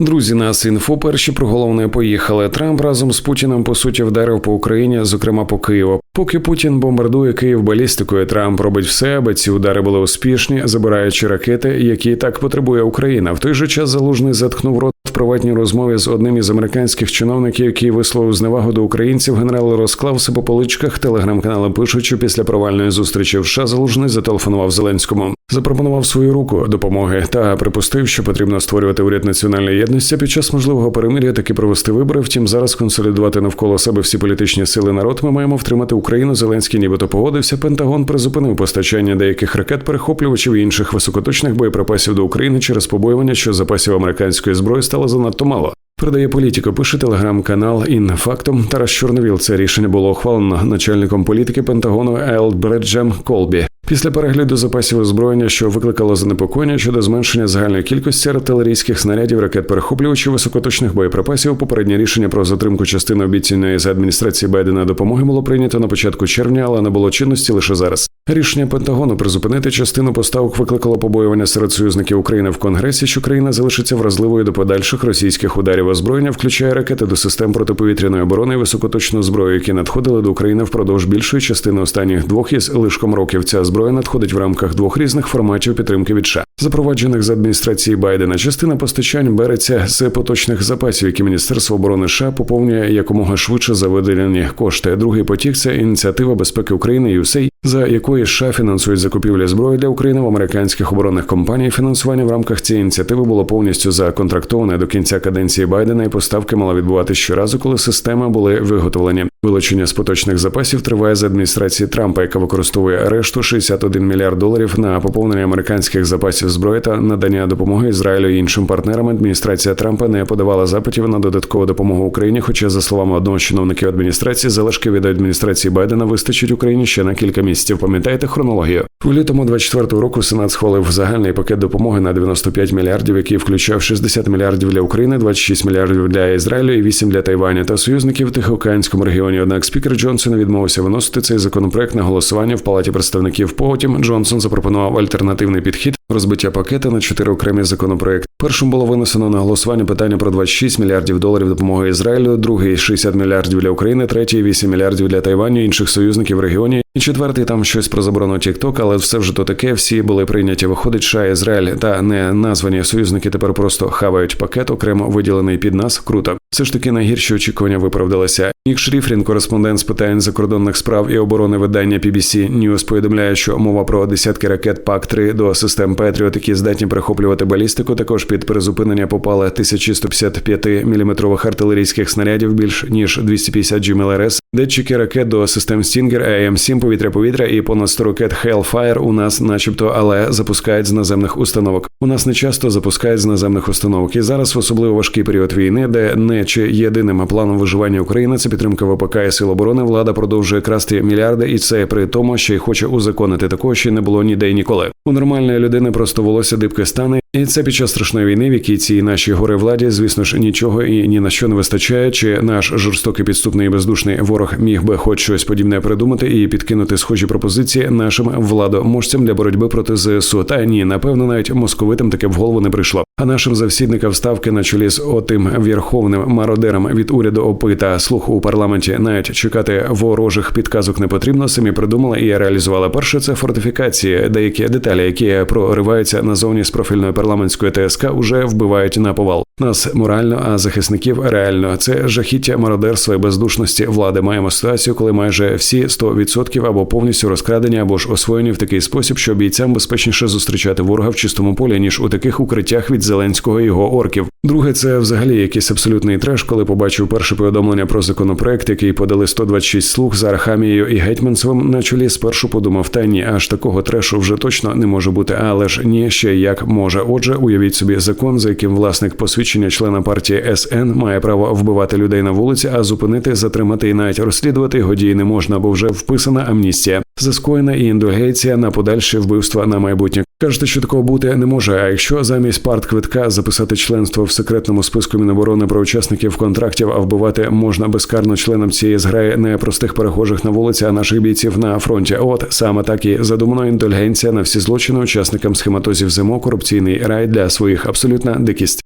Друзі, нас інфо перші про головне поїхали. Трамп разом з Путіним по суті вдарив по Україні, зокрема по Києву. Поки Путін бомбардує Київ балістикою, Трамп робить все, аби ці удари були успішні, забираючи ракети, які так потребує Україна. В той же час залужний заткнув рот приватній розмові з одним із американських чиновників, який висловив зневагу до українців. Генерал розклався по поличках. Телеграм-канали пишуть, що після провальної зустрічі в США залужний зателефонував Зеленському, запропонував свою руку допомоги та припустив, що потрібно створювати уряд національної єдності під час можливого перемир'я таки провести вибори. Втім, зараз консолідувати навколо себе всі політичні сили народ. Ми маємо втримати Україну. Зеленський нібито погодився. Пентагон призупинив постачання деяких ракет, перехоплювачів і інших високоточних боєприпасів до України через побоювання, що запасів американської зброї стало занадто мало. Передає політико, пише телеграм-канал «Інфактом». Тарас Чорновіл. Це рішення було ухвалено начальником політики Пентагону Елбреджем Колбі. Після перегляду запасів озброєння, що викликало занепокоєння щодо зменшення загальної кількості артилерійських снарядів, ракет перехоплювачів високоточних боєприпасів, попереднє рішення про затримку частини обіцяної за адміністрації Байдена допомоги було прийнято на початку червня, але не було чинності лише зараз. Рішення Пентагону призупинити частину поставок викликало побоювання серед союзників України в Конгресі, що країна залишиться вразливою до подальших російських ударів озброєння, включає ракети до систем протиповітряної оборони і високоточну зброю, які надходили до України впродовж більшої частини останніх двох із лишком років. Ця зброя надходить в рамках двох різних форматів підтримки від США. запроваджених з адміністрації Байдена. Частина постачань береться з поточних запасів, які Міністерство оборони США поповнює якомога швидше за виділені кошти. Другий потік це ініціатива безпеки України USAID, за якої США фінансують закупівлі зброї для України в американських оборонних компаній. Фінансування в рамках цієї ініціативи було повністю законтрактоване до кінця каденції Байдена, і поставки мала відбуватися щоразу, коли системи були виготовлені. Вилучення з поточних запасів триває з адміністрації Трампа, яка використовує решту 61 мільярд доларів на поповнення американських запасів зброї та надання допомоги Ізраїлю і іншим партнерам. Адміністрація Трампа не подавала запитів на додаткову допомогу Україні. Хоча, за словами одного з чиновників адміністрації, залишки від адміністрації Байдена вистачить Україні ще на кілька місяців. Пам'ятаєте хронологію? У лютому 24-го року Сенат схвалив загальний пакет допомоги на 95 мільярдів, який включав 60 мільярдів для України, 26 мільярдів для Ізраїлю і 8 для Тайваня та союзників в Тихоокеанському регіоні. Однак спікер Джонсон відмовився виносити цей законопроект на голосування в палаті представників. Потім Джонсон запропонував альтернативний підхід розбиття пакета на чотири окремі законопроекти. Першим було винесено на голосування питання про 26 мільярдів доларів допомоги Ізраїлю, другий 60 мільярдів для України, третій 8 мільярдів для Тайваню, інших союзників в регіоні. І четвертий там щось про заборону TikTok, але все вже то таке. Всі були прийняті. Виходить, США, Ізраїль та не названі союзники тепер просто хавають пакет, окремо виділений під нас. Круто. Все ж таки найгірші очікування виправдалися. Нік Шріфрін, кореспондент з питань закордонних справ і оборони видання PBC News, повідомляє, що мова про десятки ракет пак 3 до систем Петріот, які здатні перехоплювати балістику. Також під призупинення попали 1155 міліметрових артилерійських снарядів, більш ніж 250 GMLRS, датчики ракет до систем Stinger, AM-7 повітря-повітря і понад 100 ракет Hellfire у нас, начебто, але запускають з наземних установок. У нас не часто запускають з наземних установок. І зараз в особливо важкий період війни, де не чи єдиним планом виживання України це підтримка ВПК і сил оборони. Влада продовжує красти мільярди, і це при тому, що й хоче узаконити такого, що не було ніде й ніколи. У нормальної людини просто волосся дибки стане, і це під час страшної війни, в якій цій нашій гори владі, звісно ж, нічого і ні на що не вистачає. Чи наш жорстокий підступний і бездушний ворог міг би хоч щось подібне придумати і підкинути схожі пропозиції нашим владоможцям для боротьби проти ЗСУ? Та ні, напевно, навіть московитам таке в голову не прийшло. А нашим завсідникам ставки на чолі з отим верховним мародером від уряду ОПИ та слух у парламенті навіть чекати ворожих підказок не потрібно. Самі придумали і реалізували. Перше це фортифікації, деякі деталі, які прориваються назовні з профільної парламентської ТСК, уже вбивають на повал. Нас морально, а захисників реально. Це жахіття мародерства і бездушності влади. Маємо ситуацію, коли майже всі 100% або повністю розкрадені, або ж освоєні в такий спосіб, що бійцям безпечніше зустрічати ворога в чистому полі ніж у таких укриттях від Зеленського і його орків. Друге, це взагалі якийсь абсолютний треш, коли побачив перше повідомлення про законопроект, який подали 126 слуг за Архамією і Гетьманцевим на чолі. Спершу подумав, та ні, аж такого трешу вже точно не може бути, але ж ні, ще як може. Отже, уявіть собі закон, за яким власник посвідчення члена партії СН має право вбивати людей на вулиці, а зупинити, затримати і навіть розслідувати його дії не можна, бо вже вписана амністія, заскоєна і індульгенція на подальші вбивства на майбутнє. Кажете, що такого бути не може. А якщо замість партквитка записати членство в секретному списку Міноборони про учасників контрактів, а вбивати можна безкарно членам цієї зграї не простих перехожих на вулиці, а наших бійців на фронті. От саме так і задумано індульгенція на всі злочини учасникам схематозів ЗМО, корупційний рай для своїх абсолютна дикість.